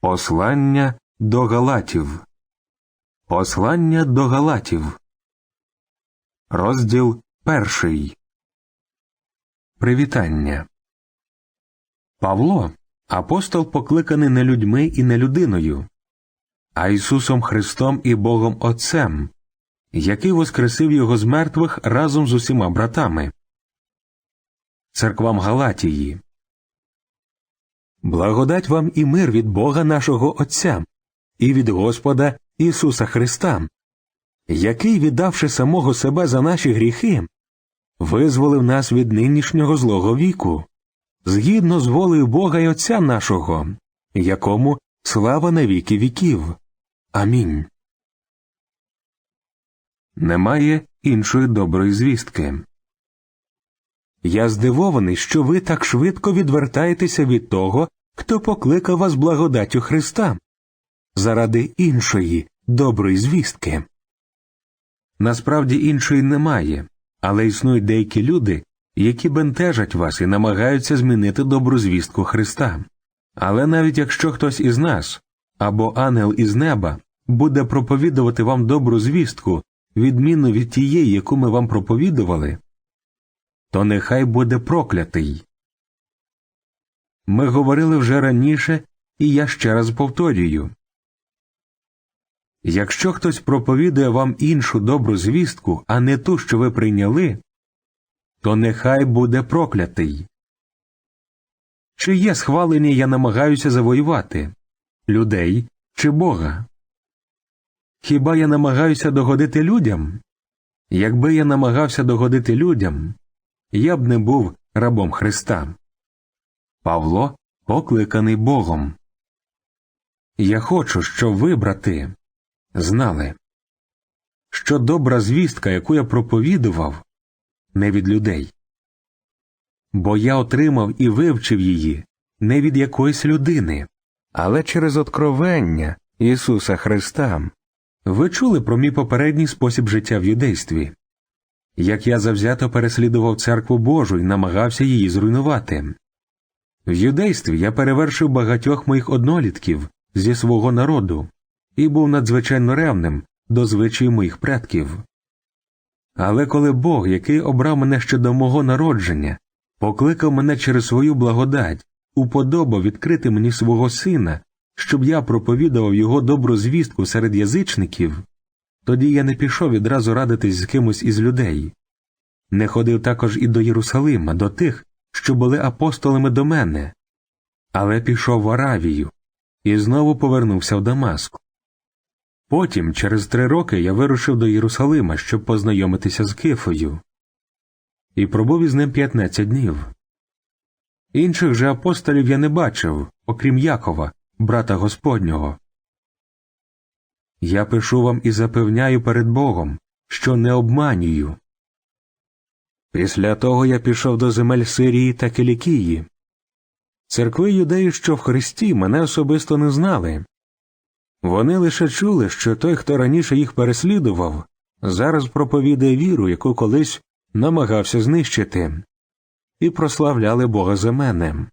Послання до Галатів. Послання до Галатів. Розділ перший. Привітання. Павло апостол покликаний не людьми і не людиною, а Ісусом Христом і Богом Отцем, який воскресив його з мертвих разом з усіма братами. Церквам Галатії. Благодать вам і мир від Бога нашого Отця і від Господа Ісуса Христа, який, віддавши самого себе за наші гріхи, визволив нас від нинішнього злого віку, згідно з волею Бога і Отця нашого, якому слава на віки віків. Амінь. Немає іншої доброї звістки. Я здивований, що ви так швидко відвертаєтеся від того, хто покликав вас благодаттю Христа, заради іншої доброї звістки. Насправді іншої немає, але існують деякі люди, які бентежать вас і намагаються змінити добру звістку Христа. Але навіть якщо хтось із нас або ангел із неба буде проповідувати вам добру звістку, відмінну від тієї, яку ми вам проповідували, то нехай буде проклятий. Ми говорили вже раніше, і я ще раз повторюю. Якщо хтось проповідує вам іншу добру звістку, а не ту, що ви прийняли, то нехай буде проклятий. Чиє схвалення я намагаюся завоювати людей чи Бога? Хіба я намагаюся догодити людям? Якби я намагався догодити людям, я б не був рабом Христа. Павло покликаний Богом. Я хочу, щоб ви, брати, знали, що добра звістка, яку я проповідував, не від людей. Бо я отримав і вивчив її не від якоїсь людини, але через откровення Ісуса Христа. Ви чули про мій попередній спосіб життя в юдействі, як я завзято переслідував церкву Божу і намагався її зруйнувати. В юдействі я перевершив багатьох моїх однолітків зі свого народу і був надзвичайно ревним до звичаїв моїх предків. Але коли Бог, який обрав мене ще до мого народження, покликав мене через свою благодать, уподобав відкрити мені свого сина, щоб я проповідував його добру звістку серед язичників, тоді я не пішов відразу радитись з кимось із людей. Не ходив також і до Єрусалима, до тих, що були апостолами до мене, але пішов в Аравію і знову повернувся в Дамаск. Потім, через три роки, я вирушив до Єрусалима, щоб познайомитися з Кифою, і пробув із ним 15 днів. Інших же апостолів я не бачив, окрім Якова, брата Господнього. Я пишу вам і запевняю перед Богом, що не обманюю. Після того я пішов до земель Сирії та Килікії. Церкви юдеї, що в Христі, мене особисто не знали. Вони лише чули, що той, хто раніше їх переслідував, зараз проповідає віру, яку колись намагався знищити, і прославляли Бога за мене.